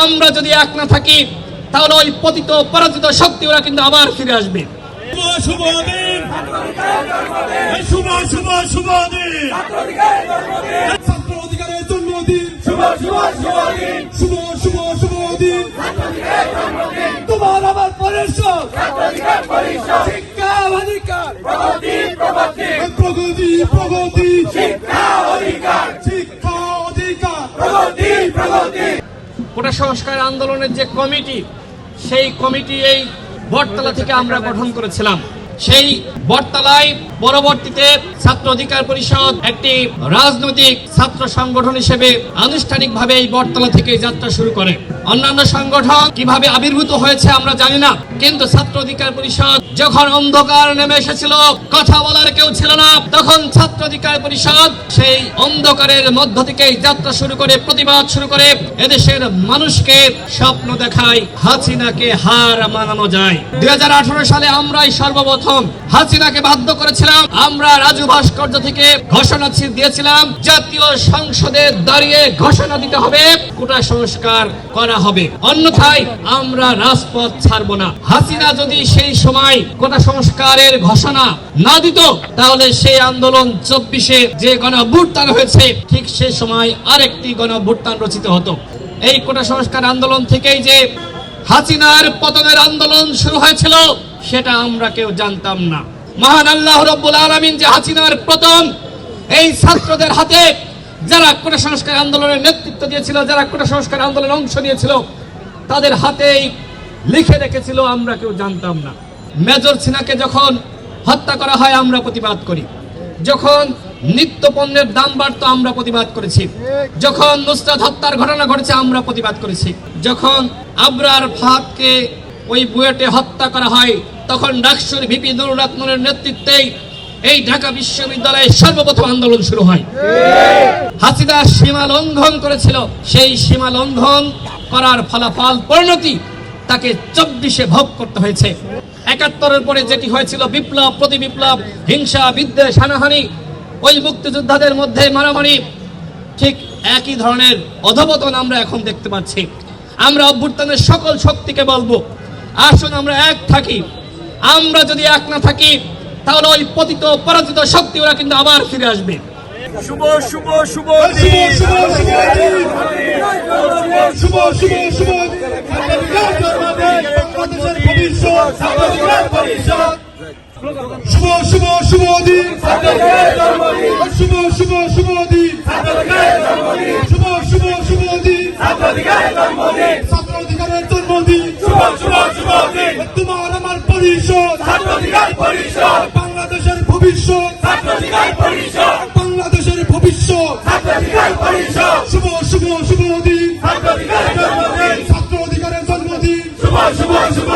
আমরা যদি এক না থাকি, তাহলে ওই পতিত পরাজিত শক্তি ওরা কিন্তু আবার ফিরে আসবে। শুভ শুভ শুভ শুভ শুভ শুভ শুভ শুভ শুভ তোমার শিক্ষা অধিকার। প্রগতি প্রগতি। শিক্ষা কোটা সংস্কার আন্দোলনের যে কমিটি সেই কমিটি এই বটতলা থেকে আমরা গঠন করেছিলাম। সেই বটতলায় পরবর্তীতে ছাত্র অধিকার পরিষদ একটি রাজনৈতিক ছাত্র সংগঠন হিসেবে আনুষ্ঠানিকভাবে এই বটতলা থেকে যাত্রা শুরু করে। অন্যান্য সংগঠন কীভাবে আবির্ভূত হয়েছে আমরা জানি না, কিন্তু ছাত্র অধিকার পরিষদ যখন অন্ধকার নেমে এসেছিল, কথা বলার কেউ ছিল না, তখন ছাত্র অধিকার পরিষদ সেই অন্ধকারের মধ্য থেকে যাত্রা শুরু করে, প্রতিবাদ শুরু করে, এদেশের মানুষকে স্বপ্ন দেখায় হাসিনাকে হার মানানো যায়। দুই হাজার আঠারো সালে আমরাই সর্বপ্রথম হাসিনাকে বাধ্য করেছিলাম। আমরা রাজু ভাস্কর্য থেকে ঘোষণা দিয়েছিলাম, জাতীয় সংসদে দাঁড়িয়ে ঘোষণা দিতে হবে, কোটা সংস্কার করা হবে। অন্যথায় আমরা রাজপথ ছাড়ব না। হাসিনা যদি সেই সময় কোটা সংস্কারের ঘোষণা না দিত, তাহলে সেই আন্দোলন চব্বিশে যে গণ হয়েছে, ঠিক সেই সময় আরেকটি গণ রচিত হতো। এই কোটা সংস্কার আন্দোলন থেকেই যে হাসিনার পতনের আন্দোলন শুরু হয়েছিল সেটা আমরা কেউ জানতাম না। মহান আল্লাহ রব্বুল আলমিন যে হাসিনার প্রথম এই ছাত্রদের হাতে যারা কোটা সংস্কার আন্দোলনের নেতৃত্ব দিয়েছিল, যারা কোটা সংস্কার আন্দোলনে অংশ নিয়েছিল, তাদের হাতেই লিখে রেখেছিল, আমরা কেউ জানতাম না। মেজর সিনাকে যখন হত্যা করা হয়, আমরা প্রতিবাদ করি। যখন নিত্য পণ্যের দাম বাড়তো, আমরা প্রতিবাদ করেছি। যখন নুসরাত হত্যার ঘটনা ঘটেছে, আমরা প্রতিবাদ করেছি। যখন আবরার ফাহাদকে ওই বুয়েটে হত্যা করা হয় তখন ডাকসুর ভিপি নুরুল রত্নের নেতৃত্বেই এই ঢাকা বিশ্ববিদ্যালয়ে সর্বপ্রথম আন্দোলন শুরু হয়। হাসিনা সীমা লঙ্ঘন করেছিল। সেই সীমা লঙ্ঘন করার ফলাফল, পরিণতি তাকে চব্বিশে ভোগ করতে হয়েছে। একাত্তরের পরে যেটি হয়েছিল বিপ্লব, প্রতি বিপ্লব, হিংসা, বিদ্বেষ, হানাহানি, ওই মুক্তিযোদ্ধাদের মধ্যে মারামারি, ঠিক একই ধরনের অধপতন আমরা এখন দেখতে পাচ্ছি। আমরা অভ্যুত্থানের সকল শক্তিকে বলব, আসুন আমরা এক থাকি। আমরা যদি এক না থাকি তাহলে ওই পতিত পরাজিত শক্তি ওরা কিন্তু আবার ফিরে আসবে। শুভ শুভ শুভ শুভ শুভ শুভ ভবিষ্যৎ শুভ শুভ শুভ দিন। শুভ শুভ শুভ দিন। শুভ ভবিষ্যৎ। বাংলাদেশের ভবিষ্যৎ। শুভ শুভ শুভ দিন ছাত্র অধিকারের জন্মদিন। শুভ শুভ শুভ